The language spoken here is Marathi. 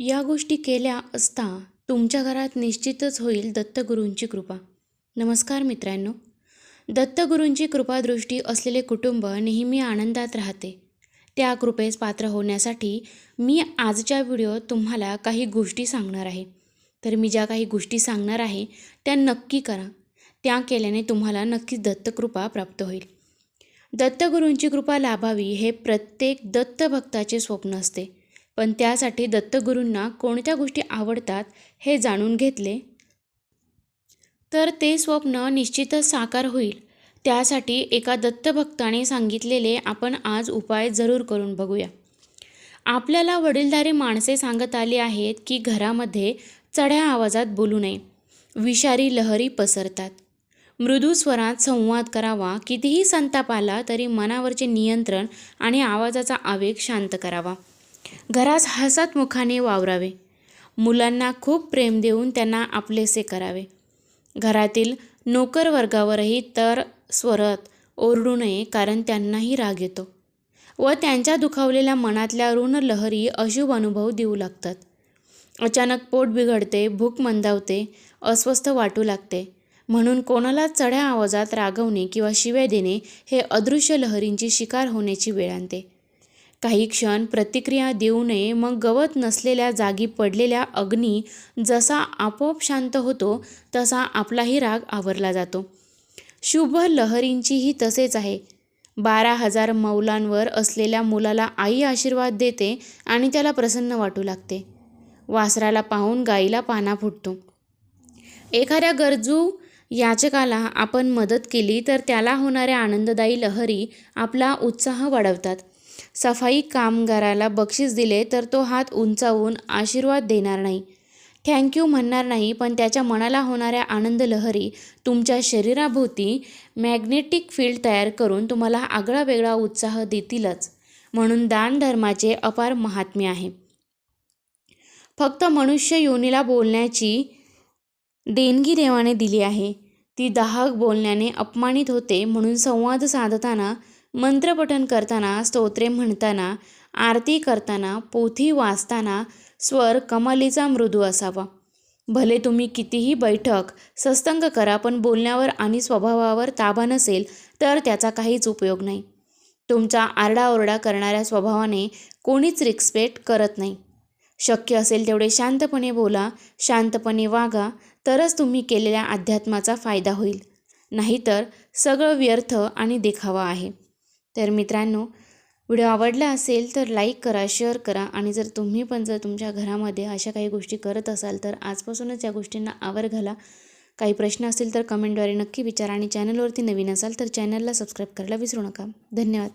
या गोष्टी केल्या असता तुमच्या घरात निश्चितच होईल दत्तगुरूंची कृपा. नमस्कार मित्रांनो. दत्तगुरूंची कृपादृष्टी असलेले कुटुंब नेहमी आनंदात राहते. त्या कृपेस पात्र होण्यासाठी मी आजच्या व्हिडिओत तुम्हाला काही गोष्टी सांगणार आहे. तर मी ज्या काही गोष्टी सांगणार आहे त्या नक्की करा. त्या केल्याने तुम्हाला नक्कीच दत्तकृपा प्राप्त होईल. दत्तगुरूंची कृपा लाभावी हे प्रत्येक दत्तभक्ताचे स्वप्न असते. पण त्यासाठी दत्तगुरूंना कोणत्या गोष्टी आवडतात हे जाणून घेतले. तर ते स्वप्न निश्चितच साकार होईल. त्यासाठी एका दत्तभक्ताने सांगितलेले आपण आज उपाय जरूर करून बघूया. आपल्याला वडीलधारी माणसे सांगत आली आहेत की घरामध्ये चढ्या आवाजात बोलू नये. विषारी लहरी पसरतात. मृदू स्वरात संवाद करावा. कितीही संताप आला तरी मनावरचे नियंत्रण आणि आवाजाचा आवेग शांत करावा. घरास हसतमुखाने वावरावे. मुलांना खूप प्रेम देऊन त्यांना आपलेसे करावे. घरातील नोकर वर्गावरही तर स्वरत ओरडू नये कारण त्यांनाही राग येतो व त्यांच्या दुखावलेल्या मनातल्या ऋण लहरी अशुभ अनुभव देऊ लागतात. अचानक पोट बिघडते भूक मंदावते अस्वस्थ वाटू लागते. म्हणून कोणाला चढ्या आवाजात रागवणे किंवा शिव्या देणे हे अदृश्य लहरींची शिकार होण्याची वेळ आणते. काही क्षण प्रतिक्रिया देऊ नये मग गवत नसलेल्या जागी पडलेल्या अग्नी जसा आपोआप शांत होतो तसा आपलाही राग आवरला जातो. शुभ लहरींचीही तसेच आहे. बारा हजार मौलांवर असलेल्या मुलाला आई आशीर्वाद देते आणि त्याला प्रसन्न वाटू लागते. वासराला पाहून गाईला पाना फुटतो. एखाद्या गरजू याचकाला आपण मदत केली तर त्याला होणाऱ्या आनंददायी लहरी आपला उत्साह वाढवतात. सफाई कामगाराला बक्षीस दिले तर तो हात उंचावून आशीर्वाद देणार नाही. थँक्यू म्हणणार नाही पण त्याच्या मनाला होणाऱ्या आनंद लहरी तुमच्या शरीराभोवती मॅग्नेटिक फील्ड तयार करून तुम्हाला आगळा वेगळा उत्साह देतीलच. म्हणून दानधर्माचे अपार महात्म्य आहे. फक्त मनुष्य योनीला बोलण्याची देणगी देवाने दिली आहे. ती दाहक बोलण्याने अपमानित होते म्हणून संवाद साधताना मंत्रपठन करताना स्तोत्रे म्हणताना आरती करताना पोथी वाचताना स्वर कमालीचा मृदू असावा. भले तुम्ही कितीही बैठक सस्तंग करा पण बोलण्यावर आणि स्वभावावर ताबा नसेल तर त्याचा काहीच उपयोग नाही. तुमचा आरडाओरडा करणाऱ्या स्वभावाने कोणीच रिक्स्पेक्ट करत नाही. शक्य असेल तेवढे शांतपणे बोला शांतपणे वागा तरच तुम्ही केलेल्या अध्यात्माचा फायदा होईल. नाहीतर सगळं व्यर्थ आणि देखावा आहे. तर मित्रांनो व्हिडिओ आवडला असेल तर लाईक करा शेअर करा आणि जर तुम्ही पण जर तुमच्या घरामध्ये अशा काही गोष्टी करत असाल तर आजपासूनच या गोष्टींना आवर घाला. काही प्रश्न असतील तर कमेंटद्वारे नक्की विचारा आणि चॅनलवरती नवीन असाल तर चॅनलला सबस्क्राईब करायला विसरू नका. धन्यवाद.